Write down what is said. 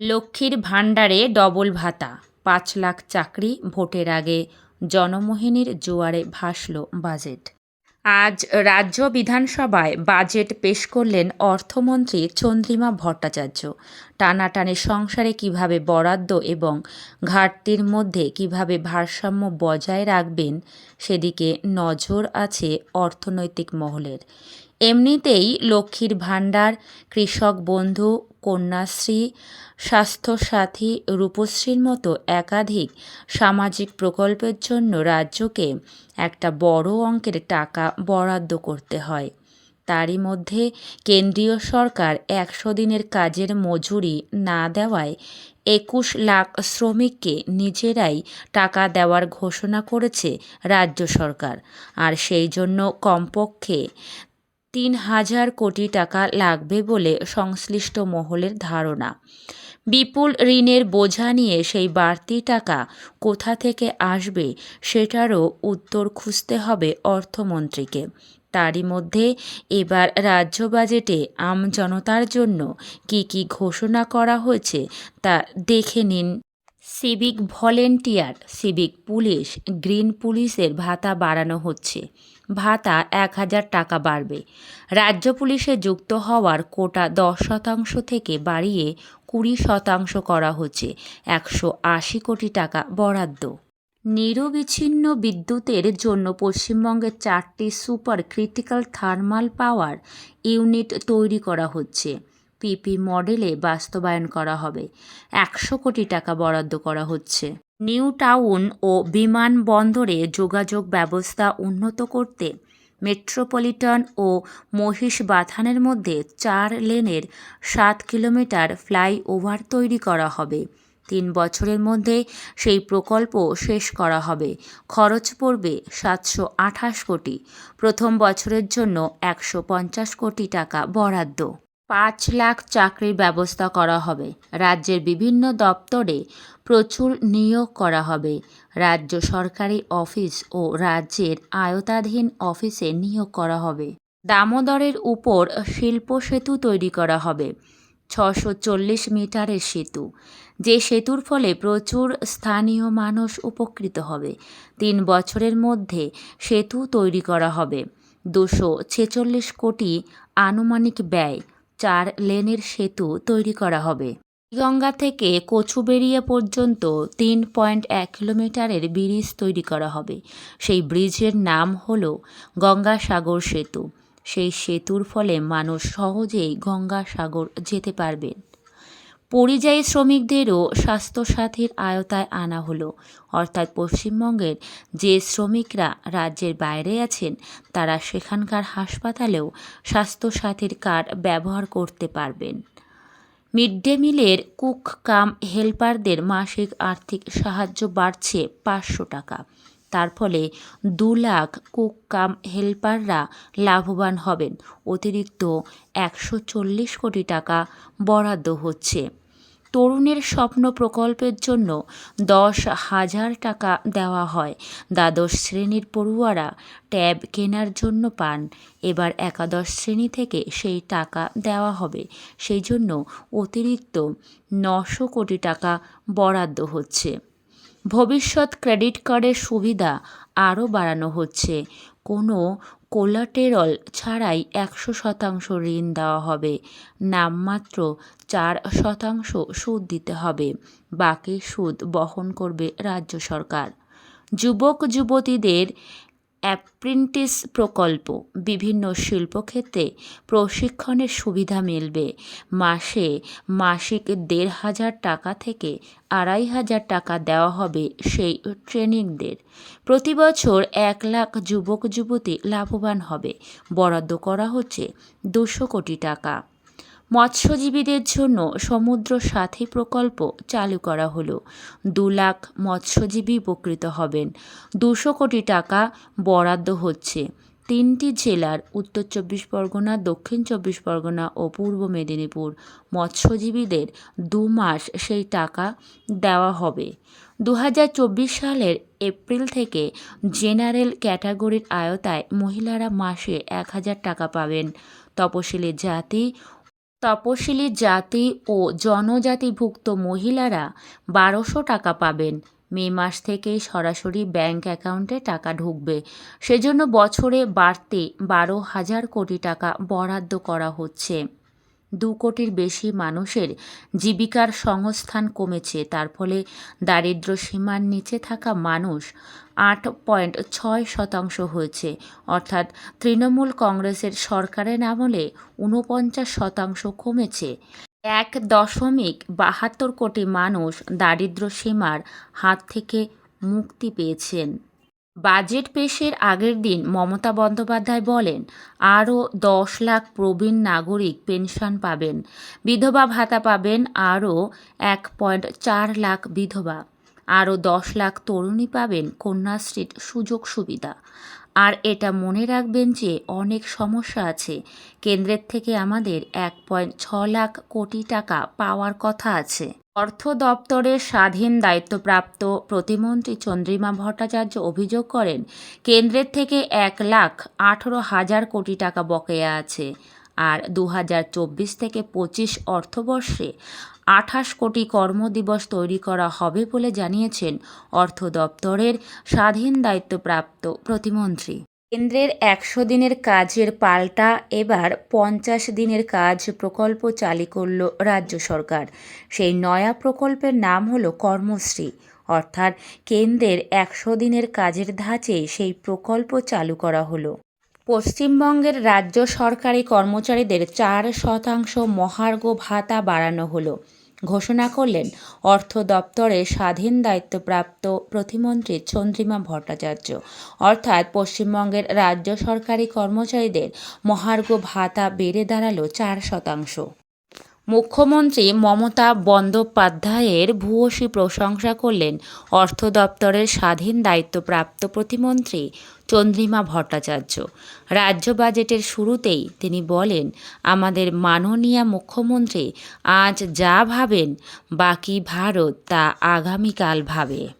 লক্ষ্মীর ভাণ্ডারে ডবল ভাতা। পাঁচ লাখ চাকরি ভোটের আগে জনমোহিনীর জোয়ারে ভাসল বাজেট। আজ রাজ্য বিধানসভায় বাজেট পেশ করলেন অর্থমন্ত্রী চন্দ্রিমা ভট্টাচার্য। টানাটানে সংসারে কীভাবে বরাদ্দ এবং ঘাটতির মধ্যে কীভাবে ভারসাম্য বজায় রাখবেন, সেদিকে নজর আছে অর্থনৈতিক মহলের। এমনিতেই লক্ষ্মীর ভাণ্ডার, কৃষক বন্ধু, কন্যাশ্রী, স্বাস্থ্যসাথী, রূপশ্রীর মতো একাধিক সামাজিক প্রকল্পের জন্য রাজ্যকে একটা বড় অঙ্কের টাকা বরাদ্দ করতে হয়। তারই মধ্যে কেন্দ্রীয় সরকার একশো দিনের কাজের মজুরি না দেওয়ায় একুশ লাখ শ্রমিককে নিজেরাই টাকা দেওয়ার ঘোষণা করেছে রাজ্য সরকার। আর সেই জন্য কমপক্ষে তিন হাজার কোটি টাকা লাগবে বলে সংশ্লিষ্ট মহলের ধারণা। বিপুল ঋণের বোঝা নিয়ে সেই বাড়তি টাকা কোথা থেকে আসবে সেটারও উত্তর খুঁজতে হবে অর্থমন্ত্রীকে। তারই মধ্যে এবার রাজ্য বাজেটে আমজনতার জন্য কি কি ঘোষণা করা হয়েছে তা দেখে নিন civic volunteer, civic police, green পুলিশের ভাতা বাড়ানো হচ্ছে। ভাতা এক হাজার টাকা বাড়বে। রাজ্য পুলিশে যুক্ত হওয়ার কোটা দশ শতাংশ থেকে বাড়িয়ে কুড়ি শতাংশ করা হচ্ছে। একশো আশি কোটি টাকা বরাদ্দ। নিরবিচ্ছিন্ন বিদ্যুতের জন্য পশ্চিমবঙ্গের চারটি super critical thermal power unit তৈরি করা হচ্ছে। পিপি মডেলে বাস্তবায়ন করা হবে। একশো কোটি টাকা বরাদ্দ করা হচ্ছে। নিউ টাউন ও বিমানবন্দরে যোগাযোগ ব্যবস্থা উন্নত করতে মেট্রোপলিটন ও মহিষবাথানের মধ্যে চার লেনের সাত কিলোমিটার ফ্লাইওভার তৈরি করা হবে। তিন বছরের মধ্যে সেই প্রকল্প শেষ করা হবে। খরচ পড়বে সাতশো আঠাশ কোটি। প্রথম বছরের জন্য একশো পঞ্চাশ কোটি টাকা বরাদ্দ। পাঁচ লাখ চাকরির ব্যবস্থা করা হবে। রাজ্যের বিভিন্ন দপ্তরে প্রচুর নিয়োগ করা হবে। রাজ্য সরকারি অফিস ও রাজ্যের আয়তাধীন অফিসে নিয়োগ করা হবে। দামোদরের উপর শিল্প সেতু তৈরি করা হবে। ছশো চল্লিশ মিটারের সেতু। যে সেতুর ফলে প্রচুর স্থানীয় মানুষ উপকৃত হবে। তিন বছরের মধ্যে সেতু তৈরি করা হবে। দুশো ছেচল্লিশ কোটি আনুমানিক ব্যয়। চার লেনের সেতু তৈরি করা হবে। গঙ্গা থেকে কচুবেড়িয়া পর্যন্ত তিন পয়েন্ট এক কিলোমিটারের ব্রিজ তৈরি করা হবে। সেই ব্রিজের নাম হল গঙ্গাসাগর সেতু। সেই সেতুর ফলে মানুষ সহজেই গঙ্গাসাগর যেতে পারবেন পরিযায়ী শ্রমিকদেরও স্বাস্থ্যসাথীর আয়তায় আনা হলো। অর্থাৎ পশ্চিমবঙ্গের যে শ্রমিকরা রাজ্যের বাইরে আছেন, তারা সেখানকার হাসপাতালেও স্বাস্থ্যসাথীর কার্ড ব্যবহার করতে পারবেন। মিড ডে মিলের কুক কাম হেল্পারদের মাসিক আর্থিক সাহায্য বাড়ছে পাঁচশো টাকা। তার ফলে দু লাখ কুক কাম হেল্পাররা লাভবান হবেন। অতিরিক্ত একশো চল্লিশ কোটি টাকা বরাদ্দ হচ্ছে। তরুণের স্বপ্ন প্রকল্পের জন্য দশ হাজার টাকা দেওয়া হয়। দ্বাদশ শ্রেণির পড়ুয়ারা ট্যাব কেনার জন্য পান। এবার একাদশ শ্রেণি থেকে সেই টাকা দেওয়া হবে। সেই জন্য অতিরিক্ত নশো কোটি টাকা বরাদ্দ হচ্ছে। ভবিষ্যৎ ক্রেডিট কার্ডের সুবিধা আরও বাড়ানো হচ্ছে। কোনো কোলাটেরল ছাড়াই একশো শতাংশ ঋণ দেওয়া হবে। নামমাত্র চার শতাংশ সুদ দিতে হবে। বাকি সুদ বহন করবে রাজ্য সরকার। যুবক যুবতীদের অ্যাপ্রেন্টিস প্রকল্প বিভিন্ন শিল্পক্ষেত্রে প্রশিক্ষণের সুবিধা মিলবে। মাসে মাসিক দেড় হাজার টাকা থেকে আড়াই হাজার টাকা দেওয়া হবে সেই ট্রেনিংদের। প্রতি বছর এক লাখ যুবক যুবতী লাভবান হবে। বরাদ্দ করা হচ্ছে দুশো কোটি টাকা। মৎস্যজীবীদের জন্য সমুদ্র সাথী প্রকল্প চালু করা হলো। দু লাখ মৎস্যজীবী উপকৃত হবেন। দুশো কোটি টাকা বরাদ্দ হচ্ছে। তিনটি জেলার উত্তর চব্বিশ পরগনা, দক্ষিণ চব্বিশ পরগনা ও পূর্ব মেদিনীপুর মৎস্যজীবীদের দু মাস সেই টাকা দেওয়া হবে। দু হাজার চব্বিশ সালের এপ্রিল থেকে জেনারেল ক্যাটাগরির আয়তায় মহিলারা মাসে এক হাজার টাকা পাবেন। তপশিলি জাতি তপশিলি জাতি ও জনজাতিভুক্ত মহিলারা বারোশো টাকা পাবেন। মে মাস থেকেই সরাসরি ব্যাংক অ্যাকাউন্টে টাকা ঢুকবে। সেজন্য বছরে বাড়তি বারো হাজার কোটি টাকা বরাদ্দ করা হচ্ছে। দু কোটির বেশি মানুষের জীবিকার সংস্থান কমেছে। তার ফলে দারিদ্র্য সীমার নিচে থাকা মানুষ আট পয়েন্ট ছয় শতাংশ হয়েছে। অর্থাৎ তৃণমূল কংগ্রেসের সরকারের আমলে ঊনপঞ্চাশ শতাংশ কমেছে। এক দশমিক বাহাত্তর কোটি মানুষ দারিদ্র্য সীমার হাত থেকে মুক্তি পেয়েছেন। বাজেট পেশের আগের দিন মমতা বন্দ্যোপাধ্যায় বলেন, আরও দশ লাখ প্রবীণ নাগরিক পেনশন পাবেন। বিধবা ভাতা পাবেন আরও এক পয়েন্ট চার লাখ বিধবা। আরও দশ লাখ তরুণী পাবেন কন্যাশ্রীর সুযোগ সুবিধা। আর এটা মনে রাখবেন যে অনেক সমস্যা আছে। কেন্দ্রের থেকে আমাদের এক পয়েন্ট ছ লাখ কোটি টাকা পাওয়ার কথা আছে। অর্থ দপ্তরের স্বাধীন দায়িত্বপ্রাপ্ত প্রতিমন্ত্রী চন্দ্রিমা ভট্টাচার্য অভিযোগ করেন, কেন্দ্রের থেকে এক লাখ আঠেরো হাজার কোটি টাকা বকেয়া আছে। আর দু হাজার চব্বিশ থেকে পঁচিশ অর্থবর্ষে আঠাশ কোটি কর্মদিবস তৈরি করা হবে বলে জানিয়েছেন অর্থ দপ্তরের স্বাধীন দায়িত্বপ্রাপ্ত প্রতিমন্ত্রী। কেন্দ্রের একশো দিনের কাজের পাল্টা এবার পঞ্চাশ দিনের কাজ প্রকল্প চালু করল রাজ্য সরকার। সেই নয়া প্রকল্পের নাম হলো কর্মশ্রী। অর্থাৎ কেন্দ্রের একশো দিনের কাজের ধাঁচে সেই প্রকল্প চালু করা হলো। পশ্চিমবঙ্গের রাজ্য সরকারি কর্মচারীদের চার শতাংশ মহার্ঘ ভাতা বাড়ানো হলো। ঘোষণা করলেন অর্থ দপ্তরের স্বাধীন দায়িত্বপ্রাপ্ত প্রতিমন্ত্রী চন্দ্রিমা ভট্টাচার্য। অর্থাৎ পশ্চিমবঙ্গের রাজ্য সরকারি কর্মচারীদের মহার্ঘ ভাতা বেড়ে দাঁড়াল চার শতাংশ। মুখ্যমন্ত্রী মমতা বন্দ্যোপাধ্যায়ের ভূয়সী প্রশংসা করলেন অর্থ দপ্তরের স্বাধীন দায়িত্বপ্রাপ্ত প্রতিমন্ত্রী চন্দ্রিমা ভট্টাচার্য। রাজ্য বাজেটের শুরুতেই তিনি বলেন, আমাদের মাননীয় মুখ্যমন্ত্রী আজ যা ভাবেন, বাকি ভারত তা আগামীকাল ভাবে।